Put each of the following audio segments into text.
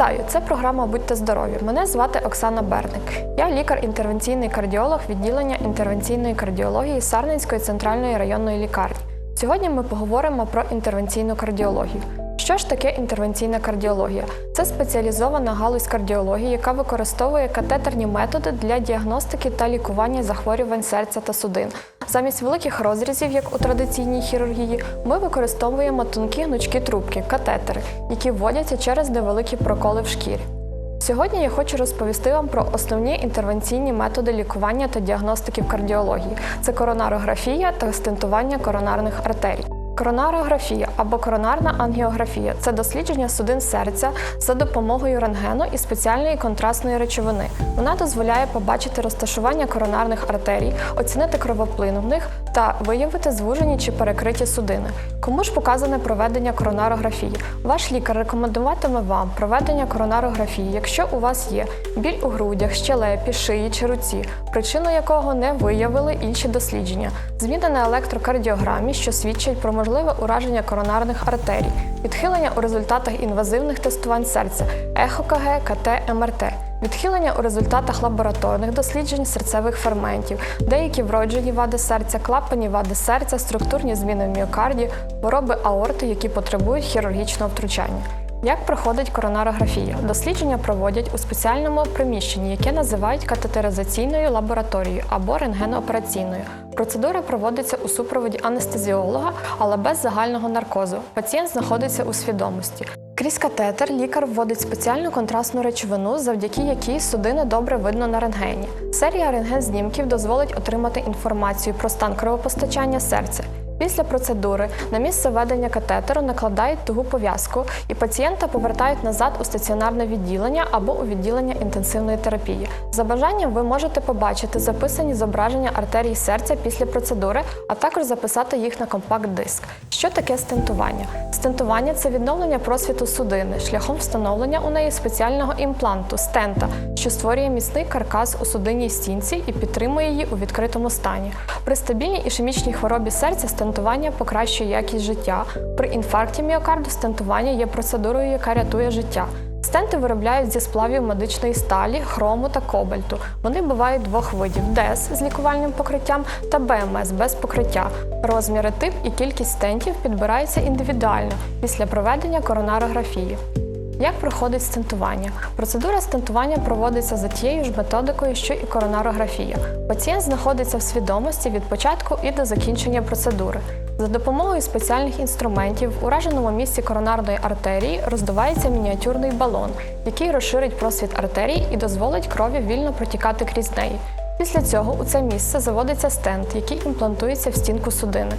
Вітаю! Це програма Будьте здорові. Мене звати Оксана Берник. Я лікар-інтервенційний кардіолог відділення інтервенційної кардіології Сарненської центральної районної лікарні. Сьогодні ми поговоримо про інтервенційну кардіологію. Що ж таке інтервенційна кардіологія? Це спеціалізована галузь кардіології, яка використовує катетерні методи для діагностики та лікування захворювань серця та судин. Замість великих розрізів, як у традиційній хірургії, ми використовуємо тонкі гнучкі трубки катетери, які вводяться через невеликі проколи в шкірі. Сьогодні я хочу розповісти вам про основні інтервенційні методи лікування та діагностики в кардіології: це коронарографія та стентування коронарних артерій. Коронарографія або коронарна ангіографія це дослідження судин серця за допомогою рентгену і спеціальної контрастної речовини. Вона дозволяє побачити розташування коронарних артерій, оцінити кровоплин в них та виявити звужені чи перекриті судини. Кому ж показане проведення коронарографії? Ваш лікар рекомендуватиме вам проведення коронарографії, якщо у вас є біль у грудях, щелепі, шиї чи руці, причину якого не виявили інші дослідження, зміни на електрокардіограмі, що свідчать про можливе ураження коронарних артерій, відхилення у результатах інвазивних тестувань серця, ехо-КГ, КТ, МРТ. Відхилення у результатах лабораторних досліджень серцевих ферментів, деякі вроджені вади серця, клапані вади серця, структурні зміни в міокарді, хвороби аорти, які потребують хірургічного втручання. Як проходить коронарографія? Дослідження проводять у спеціальному приміщенні, яке називають катетеризаційною лабораторією або рентгеноопераційною. Процедура проводиться у супроводі анестезіолога, але без загального наркозу. Пацієнт знаходиться у свідомості. Крізь катетер лікар вводить спеціальну контрастну речовину, завдяки якій судини добре видно на рентгені. Серія рентген-знімків дозволить отримати інформацію про стан кровопостачання серця. Після процедури на місце введення катетеру накладають тугу пов'язку і пацієнта повертають назад у стаціонарне відділення або у відділення інтенсивної терапії. За бажанням ви можете побачити записані зображення артерій серця після процедури, а також записати їх на компакт-диск. Що таке стентування? Стентування це відновлення просвіту судини шляхом встановлення у неї спеціального імпланту стента, що створює міцний каркас у судинній стінці і підтримує її у відкритому стані. При стабільній ішемічній хворобі серця стентування покращує якість життя. При інфаркті міокарду стентування є процедурою, яка рятує життя. Стенти виробляють зі сплавів медичної сталі, хрому та кобальту. Вони бувають двох видів: ДЕС з лікувальним покриттям та БМС без покриття. Розміри, тип і кількість стентів підбираються індивідуально після проведення коронарографії. Як проходить стентування? Процедура стентування проводиться за тією ж методикою, що і коронарографія. Пацієнт знаходиться в свідомості від початку і до закінчення процедури. За допомогою спеціальних інструментів в ураженому місці коронарної артерії роздувається мініатюрний балон, який розширить просвіт артерії і дозволить крові вільно протікати крізь неї. Після цього у це місце заводиться стенд, який імплантується в стінку судини.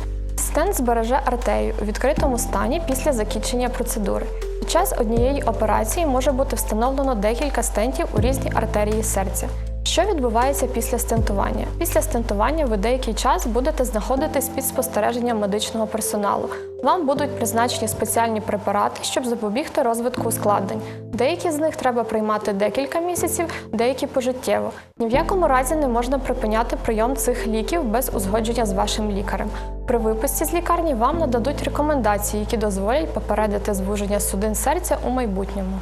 Стенд збереже артерію у відкритому стані після закінчення процедури. Під час однієї операції може бути встановлено декілька стентів у різні артерії серця. Що відбувається після стентування? Після стентування ви деякий час будете знаходитись під спостереженням медичного персоналу. Вам будуть призначені спеціальні препарати, щоб запобігти розвитку ускладнень. Деякі з них треба приймати декілька місяців, деякі пожиттєво. Ні в якому разі не можна припиняти прийом цих ліків без узгодження з вашим лікарем. При виписці з лікарні вам нададуть рекомендації, які дозволять попередити звуження судин серця у майбутньому.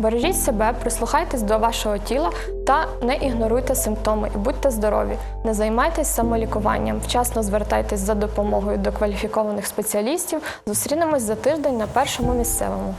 Бережіть себе, прислухайтесь до вашого тіла та не ігноруйте симптоми і будьте здорові. Не займайтесь самолікуванням, вчасно звертайтесь за допомогою до кваліфікованих спеціалістів. Зустрінемось за тиждень на першому місцевому.